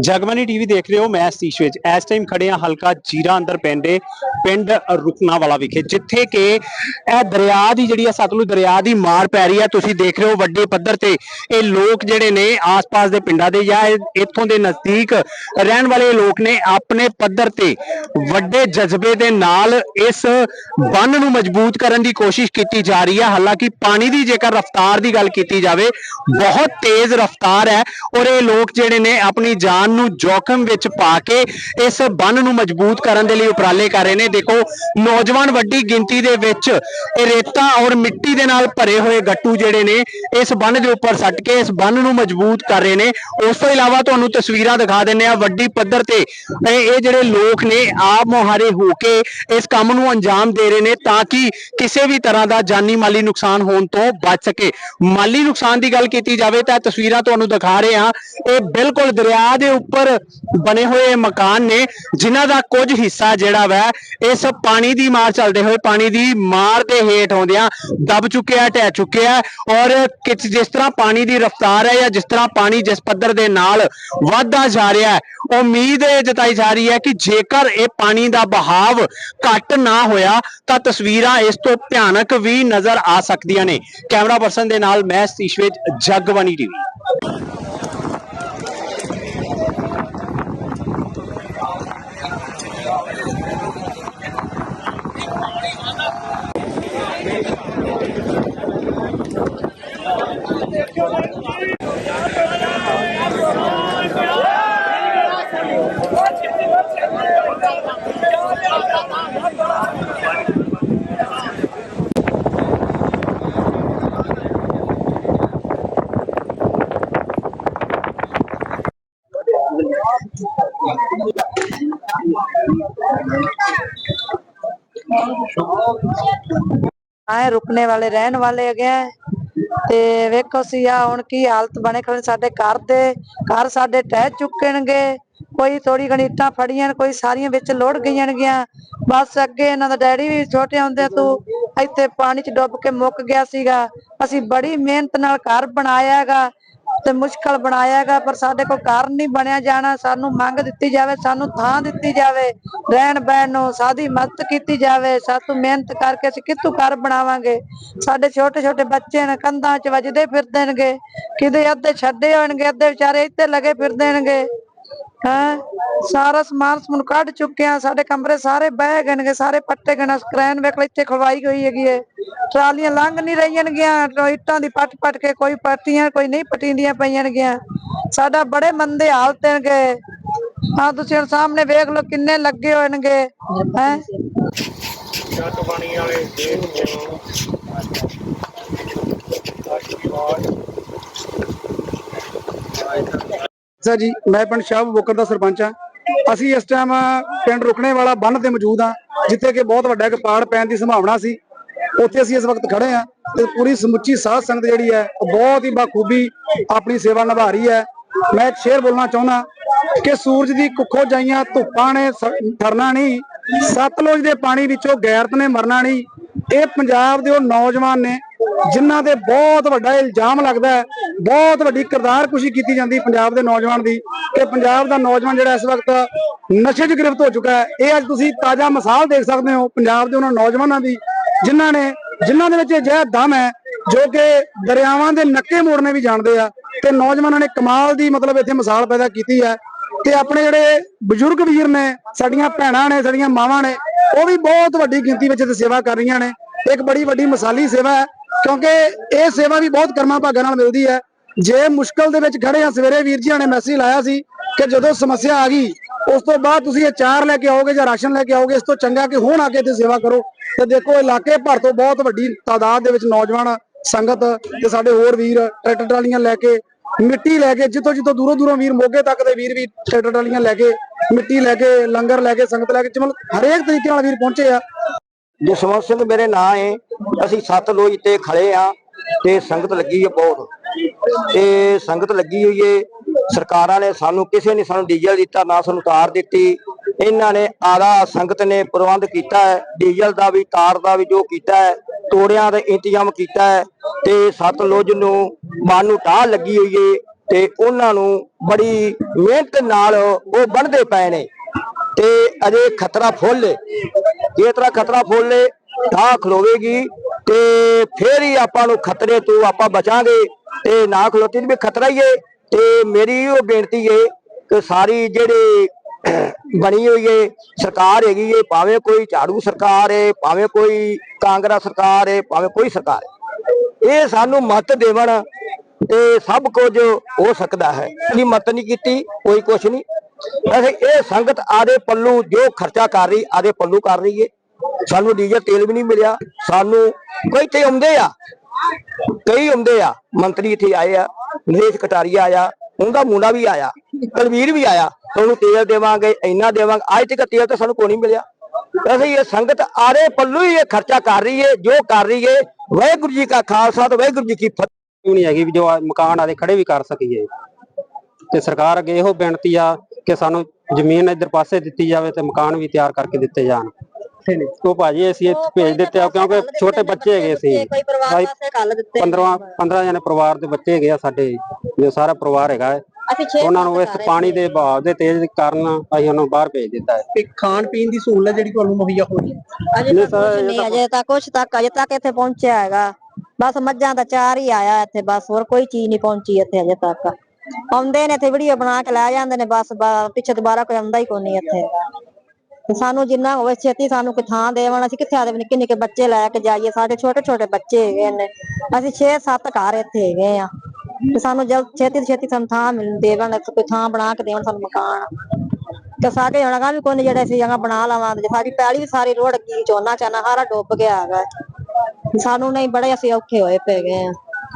ਜਗਮਨੀ TV ਦੇਖ ਰਹੇ ਹੋ ਮੈਂ ਸੀਸ਼ ਵਿੱਚ। ਇਸ ਟਾਈਮ ਖੜੇ ਹਾਂ ਹਲਕਾ ਜੀਰਾ ਅੰਦਰ ਪੈਂਦੇ ਪਿੰਡ ਰੁਕਣਾ ਵਾਲਾ ਵਿਖੇ, ਜਿੱਥੇ ਕਿ ਇਹ ਦਰਿਆ ਦੀ ਜਿਹੜੀ ਹੈ ਸਤਲੁਜ ਦਰਿਆ ਦੀ ਮਾਰ ਪੈ ਰਹੀ ਹੈ ਤੁਸੀਂ ਦੇਖ ਰਹੇ ਹੋ ਵੱਡੇ ਪੱਧਰ ਤੇ ਇਹ ਲੋਕ ਜਿਹੜੇ ਨੇ ਆਸ-ਪਾਸ ਦੇ ਪਿੰਡਾਂ ਦੇ ਜਾਂ ਇੱਥੋਂ ਦੇ ਨਜ਼ਦੀਕ ਰਹਿਣ ਵਾਲੇ ਲੋਕ ਨੇ ਆਪਣੇ ਪੱਧਰ ਤੇ ਵੱਡੇ ਜਜ਼ਬੇ ਦੇ ਨਾਲ ਇਸ ਬੰਨ ਨੂੰ ਮਜ਼ਬੂਤ ਕਰਨ ਦੀ ਕੋਸ਼ਿਸ਼ ਕੀਤੀ ਜਾ ਰਹੀ ਹੈ ਹਾਲਾਂਕਿ ਪਾਣੀ ਦੀ ਜੇਕਰ ਰਫ਼ਤਾਰ ਦੀ ਗੱਲ ਕੀਤੀ ਜਾਵੇ, ਬਹੁਤ ਤੇਜ਼ ਰਫ਼ਤਾਰ ਹੈ ਔਰ ਇਹ ਲੋਕ ਜਿਹੜੇ ਨੇ ਆਪਣੀ ਜਾਨ ਨੂੰ ਜੋਖਮ ਵਿੱਚ ਪਾ ਕੇ ਇਸ ਬੰਨ ਨੂੰ ਮਜ਼ਬੂਤ ਕਰਨ ਦੇ ਲਈ ਉਪਰਾਲੇ ਕਰ ਰਹੇ ਨੇ। ਦੇਖੋ, ਨੌਜਵਾਨ ਵੱਡੀ ਗਿਣਤੀ ਦੇ ਵਿੱਚ ਇਹ ਰੇਤਾ ਔਰ ਮਿੱਟੀ ਦੇ ਨਾਲ ਭਰੇ ਹੋਏ ਗੱਟੂ ਜਿਹੜੇ ਨੇ, ਇਸ ਬੰਨ ਦੇ ਉੱਪਰ ਸੱਟ ਕੇ ਇਸ ਬੰਨ ਨੂੰ ਮਜ਼ਬੂਤ ਕਰ ਰਹੇ ਨੇ। ਉਸ ਤੋਂ ਇਲਾਵਾ ਤੁਹਾਨੂੰ ਤਸਵੀਰਾਂ ਦਿਖਾ ਦਿੰਨੇ ਆ ਵੱਡੀ ਪੱਧਰ ਤੇ ਇਹ ਇਹ ਜਿਹੜੇ ਲੋਕ ਨੇ ਆਪ ਮੁਹਾਰੇ ਹੋ ਕੇ ਇਸ ਕੰਮ ਨੂੰ ਅੰਜਾਮ ਦੇ ਰਹੇ ਨੇ ਤਾਂ ਕਿ ਕਿਸੇ ਵੀ ਤਰ੍ਹਾਂ ਦਾ ਜਾਨੀ ਮਾਲੀ ਨੁਕਸਾਨ ਹੋਣ ਤੋਂ ਬਚ ਸਕੇ। ਮਾਲੀ ਨੁਕਸਾਨ ਦੀ ਗੱਲ ਕੀਤੀ ਜਾਵੇ ਤਾਂ ਤਸਵੀਰਾਂ ਤੁਹਾਨੂੰ ਦਿਖਾ ਰਹੇ ਹਾਂ। ਇਹ ਬਿਲਕੁਲ ਦਰਿਆ ਦੇ ਉੱਪਰ ਬਣੇ ਹੋਏ ਮਕਾਨ ਨੇ, ਜਿਨ੍ਹਾਂ ਦਾ ਕੁਝ ਹਿੱਸਾ ਜਿਹੜਾ ਵੈ ਇਸ ਪਾਣੀ ਦੀ ਮਾਰ ਚੱਲਦੇ ਹੋਏ, ਪਾਣੀ ਦੀ ਮਾਰ ਦੇ ਹੇਠ ਆਉਂਦਿਆਂ ਦਬ ਚੁੱਕਿਆ, ਢਹਿ ਚੁੱਕਿਆ ਔਰ ਜਿਸ ਤਰ੍ਹਾਂ ਪਾਣੀ ਦੀ ਰਫ਼ਤਾਰ ਹੈ ਜਾਂ ਜਿਸ ਤਰ੍ਹਾਂ ਪਾਣੀ ਜਿਸ ਪੱਧਰ ਦੇ ਨਾਲ ਵਧਦਾ ਜਾ ਰਿਹਾ ਹੈ, ਉਮੀਦ ਜਤਾਈ ਜਾ ਰਹੀ ਹੈ ਕਿ ਜੇਕਰ ਇਹ ਪਾਣੀ ਦਾ ਬਹਾਵ ਘੱਟ ਨਾ ਹੋਇਆ, ਤਾਂ ਤਸਵੀਰਾਂ ਇਸ ਤੋਂ ਭਿਆਨਕ ਵੀ ਨਜ਼ਰ ਆ ਸਕਦੀਆਂ ਨੇ। ਕੈਮਰਾ ਪਰਸਨ ਦੇ ਨਾਲ ਮੈਂ ਸਤੀਸ਼ ਵਿੱਚ ਟੀਵੀ। ਆਏ ਰੁਕਣੇ ਵਾਲੇ, ਰਹਿਣ ਵਾਲੇ ਹੈਗੇ ਤੇ ਵੇਖੋ ਸੀ ਹੁਣ ਕੀ ਹਾਲਤ ਬਣੇ ਖੜੇ ਸਾਡੇ ਘਰ ਦੇ, ਘਰ ਸਾਡੇ ਟਹਿ ਚੁੱਕਣਗੇ। ਕੋਈ ਥੋੜੀ ਘਣੀ ਫੜੀਆਂ, ਕੋਈ ਸਾਰੀਆਂ ਵਿੱਚ ਲੋੜ ਗਈਆਂ ਗਿਆ ਬਸ ਅੱਗੇ ਇਹਨਾਂ ਦਾ ਡੈਡੀ ਵੀ ਛੋਟੇ ਹੁੰਦੇ ਤੂੰ ਇੱਥੇ ਪਾਣੀ 'ਚ ਡੁੱਬ ਕੇ ਮੁੱਕ ਗਿਆ ਸੀਗਾ। ਅਸੀਂ ਬੜੀ ਮਿਹਨਤ ਨਾਲ ਘਰ ਬਣਾਇਆ ਹੈਗਾ। ਤੇ ਮੁਸ਼ਕਲ ਬਣਾਇਆ ਪਰ ਸਾਡੇ ਕੋਲ ਘਰ ਨਹੀਂ ਬਣਿਆ ਜਾਣਾ। ਸਾਨੂੰ ਮੰਗ ਦਿੱਤੀ ਜਾਵੇ, ਸਾਨੂੰ ਥਾਂ ਦਿੱਤੀ ਜਾਵੇ। ਰਹਿਣ ਬਹਿਣ ਨੂੰ ਸਾਡੀ ਮਦਦ ਕੀਤੀ ਜਾਵੇ। ਸਾਤੋਂ ਮਿਹਨਤ ਕਰਕੇ ਅਸੀਂ ਕਿੱਥੋਂ ਘਰ ਬਣਾਵਾਂਗੇ? ਸਾਡੇ ਛੋਟੇ ਛੋਟੇ ਬੱਚੇ ਨੇ ਕੰਧਾਂ 'ਚ ਵੱਜਦੇ ਫਿਰਦੇ ਨੇਗੇ। ਕਿਤੇ ਅੱਧੇ ਛੱਡੇ ਹੋਣਗੇ, ਅੱਧੇ ਵਿਚਾਰੇ ਇੱਥੇ ਲੱਗੇ ਫਿਰਦੇ ਨੇਗੇ। ਹਾਂ? ਸਾਰਾ ਸਮਾਨ ਸਮੂਨ ਕੱਢ ਚੁੱਕੇ ਸਾਡੇ ਕਮਰੇ ਸਾਰੇ ਬਹਿ ਗਏ ਨੇ ਸਾਰੇ ਪੱਟੇ ਗਏ ਨੇ ਸਕਰੈਨ ਵੇਖ ਲੈ ਇੱਥੇ ਖਵਾਈ ਹੋਈ ਹੈਗੀ ਏ। ਟਰਾਲੀਆਂ ਲੰਘ ਨਹੀਂ ਰਹੀਆਂ ਨੇਗੀਆਂ ਇੱਟਾਂ ਦੀ ਪੱਟ ਪੱਟ ਕੇ ਕੋਈ ਪੱਟੀਆਂ ਕੋਈ ਨਹੀਂ ਪਟੀਂਦੀਆਂ ਪਈਆਂ ਨੇਗੀਆਂ ਸਾਡਾ ਬੜੇ ਮੰਦੇ ਹਾਲਤ ਨੇਗੇ ਆ ਤੁਸੀਂ ਹੁਣ ਸਾਹਮਣੇ ਵੇਖ ਲਓ ਕਿੰਨੇ ਲੱਗੇ ਹੋਏ ਨੇਗੇ ਹੈ? ਸਰ ਜੀ, ਮੈਂ ਪਿੰਡ ਸ਼ਾਹਬ ਬੋਕਰ ਦਾ ਸਰਪੰਚ ਆ ਅਸੀਂ ਇਸ ਟਾਈਮ ਪਿੰਡ ਰੁਕਣੇ ਵਾਲਾ ਬੰਨ ਤੇ ਮੌਜੂਦ ਆ ਜਿੱਥੇ ਕਿ ਬਹੁਤ ਵੱਡਾ ਇੱਕ ਪਾੜ ਪੈਣ ਦੀ ਸੰਭਾਵਨਾ ਸੀ। ਉੱਥੇ ਅਸੀਂ ਇਸ ਵਕਤ ਖੜੇ ਆ ਤੇ ਪੂਰੀ ਸਮੁੱਚੀ ਸਾਧ ਸੰਗਤ ਜਿਹੜੀ ਹੈ, ਉਹ ਬਹੁਤ ਹੀ ਬਾਖੂਬੀ ਆਪਣੀ ਸੇਵਾ ਨਿਭਾ ਰਹੀ ਹੈ। ਮੈਂ ਇੱਕ ਸ਼ੇਰ ਬੋਲਣਾ ਚਾਹੁੰਦਾ ਕਿ ਸੂਰਜ ਦੀ ਕੁੱਖੋਂ ਜਾਈਆਂ ਧੁੱਪਾਂ ਨੇ ਸ- ਠਰਨਾ ਨਹੀਂ, ਸਤਲੁਜ ਦੇ ਪਾਣੀ ਵਿੱਚੋਂ ਗੈਰਤ ਨੇ ਮਰਨਾ ਨਹੀਂ। ਇਹ ਪੰਜਾਬ ਦੇ ਉਹ ਨੌਜਵਾਨ ਨੇ ਜਿਨ੍ਹਾਂ ਤੇ ਬਹੁਤ ਵੱਡਾ ਇਲਜ਼ਾਮ ਲੱਗਦਾ ਹੈ, ਬਹੁਤ ਵੱਡੀ ਕਿਰਦਾਰਕੁਸ਼ੀ ਕੀਤੀ ਜਾਂਦੀ ਪੰਜਾਬ ਦੇ ਨੌਜਵਾਨ ਦੀ ਕਿ ਪੰਜਾਬ ਦਾ ਨੌਜਵਾਨ ਜਿਹੜਾ ਇਸ ਵਕਤ ਨਸ਼ੇ 'ਚ ਗ੍ਰਿਫਤ ਹੋ ਚੁੱਕਾ ਹੈ। ਇਹ ਅੱਜ ਤੁਸੀਂ ਤਾਜ਼ਾ ਮਿਸਾਲ ਦੇਖ ਸਕਦੇ ਹੋ ਪੰਜਾਬ ਦੇ ਉਹਨਾਂ ਨੌਜਵਾਨਾਂ ਦੀ, ਜਿਨ੍ਹਾਂ ਨੇ, ਜਿਨ੍ਹਾਂ ਦੇ ਵਿੱਚ ਅਜਿਹਾ ਦਮ ਹੈ, ਜੋ ਕਿ ਦਰਿਆਵਾਂ ਦੇ ਨੱਕੇ ਮੋੜਨੇ ਵੀ ਜਾਣਦੇ ਆ ਤੇ ਨੌਜਵਾਨਾਂ ਨੇ ਕਮਾਲ ਦੀ ਮਤਲਬ ਇੱਥੇ ਮਿਸਾਲ ਪੈਦਾ ਕੀਤੀ ਹੈ ਤੇ ਆਪਣੇ ਜਿਹੜੇ ਬਜ਼ੁਰਗ ਵੀਰ ਨੇ, ਸਾਡੀਆਂ ਭੈਣਾਂ ਨੇ, ਸਾਡੀਆਂ ਮਾਵਾਂ ਨੇ, ਉਹ ਵੀ ਬਹੁਤ ਵੱਡੀ ਗਿਣਤੀ ਵਿੱਚ ਇੱਥੇ ਸੇਵਾ ਕਰ ਰਹੀਆਂ ਨੇ। ਇੱਕ ਬੜੀ ਵੱਡੀ ਮਿਸਾਲੀ ਸੇਵਾ ਹੈ। ਕਿਉਂਕਿ ਇਹ ਸੇਵਾ ਵੀ ਬਹੁਤ ਕਰਮਾਂ ਭਾਗਾਂ ਨਾਲ ਮਿਲਦੀ ਹੈ। ਜੇ ਮੁਸ਼ਕਲ ਦੇ ਵਿੱਚ ਖੜੇ ਆ, ਸਵੇਰੇ ਵੀਰ ਜੀਆਂ ਨੇ ਮੈਸੇਜ ਲਾਇਆ ਸੀ ਕਿ ਜਦੋਂ ਸਮੱਸਿਆ ਆ ਗਈ, ਉਸ ਤੋਂ ਬਾਅਦ ਤੁਸੀਂ ਇਹ ਚਾਰ ਲੈ ਕੇ ਆਓਗੇ ਜਾਂ ਰਾਸ਼ਨ ਲੈ ਕੇ ਆਓਗੇ, ਇਸ ਤੋਂ ਚੰਗਾ ਕਿ ਹੁਣ ਆ ਕੇ ਇੱਥੇ ਸੇਵਾ ਕਰੋ। ਤੇ ਦੇਖੋ, ਇਲਾਕੇ ਭਰ ਤੋਂ ਬਹੁਤ ਵੱਡੀ ਤਾਦਾਦ ਦੇ ਵਿੱਚ ਨੌਜਵਾਨ ਸੰਗਤ ਤੇ ਸਾਡੇ ਹੋਰ ਵੀਰ ਟਰੈਕਟਰ ਟਰਾਲੀਆਂ ਲੈ ਕੇ ਮਿੱਟੀ ਲੈ ਕੇ, ਜਿੱਥੋਂ ਜਿੱਥੋਂ ਦੂਰੋਂ ਦੂਰੋਂ ਵੀਰ ਮੋਗੇ ਤੱਕ ਦੇ ਵੀਰ ਵੀ ਟਰੈਕਟਰ ਟਰਾਲੀਆਂ ਲੈ ਕੇ, ਮਿੱਟੀ ਲੈ ਕੇ, ਲੰਗਰ ਲੈ ਕੇ, ਸੰਗਤ ਲੈ ਕੇ, ਮਤਲਬ ਹਰੇਕ ਤਰੀਕੇ ਨਾਲ ਵੀਰ ਪਹੁੰਚੇ ਆ। ਜਸਵੰਤ ਸਿੰਘ ਮੇਰੇ ਨਾਂ ਏ। ਅਸੀਂ ਸੱਤ ਲੋਜ ਤੇ ਖੜੇ ਆ ਤੇ ਸੰਗਤ ਲੱਗੀ ਹੈ ਬਹੁਤ। ਤੇ ਸੰਗਤ ਲੱਗੀ ਹੋਈ ਏ। ਸਰਕਾਰਾਂ ਨੇ ਸਾਨੂੰ ਕਿਸੇ ਨੇ ਸਾਨੂੰ ਡੀਜ਼ਲ ਦਿੱਤਾ, ਨਾ ਸਾਨੂੰ ਤਾਰ ਦਿੱਤੀ। ਇਹਨਾਂ ਨੇ ਆਲਾ ਸੰਗਤ ਨੇ ਪ੍ਰਬੰਧ ਕੀਤਾ ਹੈ। ਡੀਜ਼ਲ ਦਾ ਵੀ, ਤਾਰ ਦਾ ਵੀ ਜੋ ਕੀਤਾ ਹੈ, ਤੋੜਿਆਂ ਦਾ ਇੰਤਜ਼ਾਮ ਕੀਤਾ ਹੈ। ਤੇ ਸਤਲੁਜ ਨੂੰ ਮਨ ਨੂੰ ਢਾਹ ਲੱਗੀ ਹੋਈ ਏ ਤੇ ਉਹਨਾਂ ਨੂੰ ਬੜੀ ਮਿਹਨਤ ਨਾਲ ਉਹ ਬਣਦੇ ਪਏ ਨੇ। ਤੇ ਅਜੇ ਖਤਰਾ ਫੁੱਲ ਏ। ਜੇ ਤਰ੍ਹਾਂ ਖਤਰਾ ਫੁੱਲ ਏ ਤਾਂ ਖਲੋਵੇਗੀ ਤੇ ਫੇਰ ਹੀ ਆਪਾਂ ਨੂੰ ਖਤਰੇ ਤੋਂ ਆਪਾਂ ਬਚਾਂਗੇ ਤੇ ਨਾ ਖਲੋਤੀ ਵੀ ਖਤਰਾ ਹੀ ਏ। ਤੇ ਮੇਰੀ ਉਹ ਬੇਨਤੀ ਏ ਕਿ ਸਾਰੀ ਜਿਹੜੇ ਬਣੀ ਹੋਈ ਏ, ਸਰਕਾਰ ਹੈਗੀ ਏ, ਭਾਵੇਂ ਕੋਈ ਝਾੜੂ ਸਰਕਾਰ ਏ, ਭਾਵੇਂ ਕੋਈ ਕਾਂਗਰਸ ਸਰਕਾਰ ਏ, ਭਾਵੇਂ ਕੋਈ ਸਰਕਾਰ ਇਹ ਸਾਨੂੰ ਮਤ ਦੇਵਣ ਤੇ ਸਭ ਕੁਝ ਹੋ ਸਕਦਾ ਹੈ। ਇਹ ਮਤ ਨਹੀਂ ਕੀਤੀ, ਕੋਈ ਕੁਛ ਨਹੀਂ। ਵੈਸੇ ਇਹ ਸੰਗਤ ਆਦੇ ਪੱਲੂ ਜੋ ਖਰਚਾ ਕਰ ਰਹੀ, ਆਦੇ ਪੱਲੂ ਕਰ ਰਹੀ ਏ। ਸਾਨੂੰ ਡੀਜ਼ਲ ਤੇਲ ਵੀ ਨਹੀਂ ਮਿਲਿਆ। ਸਾਨੂੰ ਕਈ ਤੇ ਆਉਂਦੇ ਆ। ਕਈ ਆਉਂਦੇ ਆ। ਮੰਤਰੀ ਇੱਥੇ ਆਏ ਆ। ਨਰੇਸ਼ ਕਟਾਰੀਆ ਆਇਆ। ਉਹਦਾ ਮੁੰਡਾ ਵੀ ਆਇਆ। ਕਲਵੀਰ ਵੀ ਆਇਆ। ਉਹਨੂੰ ਤੇਲ ਦੇਵਾਂਗੇ, ਇੰਨਾ ਦੇਵਾਂਗੇ। ਅੱਜ ਤੱਕ ਤੇਲ ਤਾਂ ਸਾਨੂੰ ਕੋਈ ਨਹੀਂ ਮਿਲਿਆ। ਅਸੀਂ ਇਹ ਸੰਗਤ ਆਰੇ ਪੱਲੂ ਹੀ ਇਹ ਖਰਚਾ ਕਰ ਰਹੀ ਏ, ਜੋ ਕਰ ਰਹੀ ਏ। ਵਾਹਿਗੁਰੂ ਜੀ ਕਾ ਖਾਲਸਾ ਤੇ ਵਾਹਿਗੁਰੂ ਜੀ ਕੀ ਫਤਿਹ। ਨਹੀਂ ਹੈਗੀ ਵੀ ਜੋ ਮਕਾਨ ਆਦੇ ਖੜੇ ਵੀ ਕਰ ਸਕੀਏ। ਤੇ ਸਰਕਾਰ ਅੱਗੇ ਇਹੋ ਬੇਨਤੀ ਆ ਕਿ ਸਾਨੂੰ ਜ਼ਮੀਨ ਇੱਧਰ ਪਾਸੇ ਦਿੱਤੀ ਜਾਵੇ ਤੇ ਮਕਾਨ ਵੀ ਤਿਆਰ ਕਰਕੇ ਦਿੱਤੇ ਜਾਣ। ਉਹ ਭਾਜੀ ਅਸੀਂ ਇੱਥੇ ਭੇਜ ਦਿੱਤੇ ਆ ਕਿਉਂਕਿ ਛੋਟੇ ਬੱਚੇ ਹੈਗੇ ਸੀ। ਕੋਈ ਪਰਿਵਾਰ ਵਾਸਤੇ ਕੱਲ ਦਿੱਤੇ 15 15 ਜਣੇ ਪਰਿਵਾਰ ਦੇ ਬੱਚੇ ਹੈਗੇ ਆ ਸਾਡੇ। ਜੋ ਸਾਰਾ ਪਰਿਵਾਰ ਹੈਗਾ ਹੈ। ਅਸੀਂ 6 ਉਹਨਾਂ ਨੂੰ ਇਸ ਪਾਣੀ ਦੇ ਵਹਾਅ ਦੇ ਤੇਜ਼ ਕਾਰਨ ਅਸੀਂ ਉਹਨਾਂ ਨੂੰ ਬਾਹਰ ਭੇਜ ਦਿੱਤਾ ਹੈ। ਤੇ ਖਾਣ ਪੀਣ ਦੀ ਸਹੂਲਤ ਜਿਹੜੀ ਤੁਹਾਨੂੰ ਮੁਹੱਈਆ ਹੋ ਰਹੀ ਹੈ? ਅਜੇ ਨਹੀਂ ਤੱਕ ਨਹੀਂ ਅਜੇ ਤੱਕ ਕੁਛ ਤੱਕ ਅਜੇ ਤੱਕ ਇੱਥੇ ਪਹੁੰਚਿਆ ਹੈਗਾ। ਬਸ ਮੱਝਾਂ ਦਾ ਚਾਰ ਹੀ ਆਇਆ ਇੱਥੇ ਬਸ ਹੋਰ ਕੋਈ ਚੀਜ਼ ਨਹੀਂ ਪਹੁੰਚੀ ਇੱਥੇ ਅਜੇ ਤੱਕ। ਆਉਂਦੇ ਨੇ ਇੱਥੇ ਵੀਡੀਓ ਬਣਾ ਕੇ ਲੈ ਜਾਂਦੇ ਨੇ ਬਸ ਪਿੱਛੇ ਦੁਬਾਰਾ ਕੋਈ ਆਉਂਦਾ ਹੀ ਕੋਈ ਨਹੀਂ ਇੱਥੇ ਤੇ ਸਾਨੂੰ ਜਿੰਨਾ ਹੋਵੇ ਛੇਤੀ ਸਾਨੂੰ ਕੋਈ ਥਾਂ ਦੇਵਣ ਅਸੀਂ ਕਿੱਥੇ ਆਦੇ ਨਿੱਕੇ ਨਿੱਕੇ ਬੱਚੇ ਲੈ ਕੇ ਜਾਈਏ, ਸਾਡੇ ਛੋਟੇ ਛੋਟੇ ਬੱਚੇ ਹੈਗੇ ਨੇ, ਅਸੀਂ 6-7 ਘਰ ਇੱਥੇ ਹੈਗੇ ਆ। ਤੇ ਸਾਨੂੰ ਜਲ, ਛੇਤੀ ਤੋਂ ਛੇਤੀ ਸਾਨੂੰ ਥਾਂ ਮਿਲ ਦੇਵਣ ਕੋਈ ਥਾਂ ਬਣਾ ਕੇ ਦੇਵਣ ਸਾਨੂੰ ਮਕਾਨ। ਤੇ ਸਾਡੇ ਹੁਣ ਵੀ ਕੋਈ ਨੀ ਜਿਹੜੇ ਅਸੀਂ ਜਗ੍ਹਾ ਬਣਾ ਲਵਾਂਗੇ ਸਾਡੀ ਪੈਲੀ ਵੀ ਸਾਰੀ ਰੋੜ ਗਈ ਝੋਨਾ ਚਾਨਾ ਸਾਰਾ ਡੁੱਬ ਗਿਆ ਹੈਗਾ। ਸਾਨੂੰ ਨਹੀਂ ਬੜੇ ਅਸੀਂ ਔਖੇ ਹੋਏ ਪੈ ਗਏ ਆ।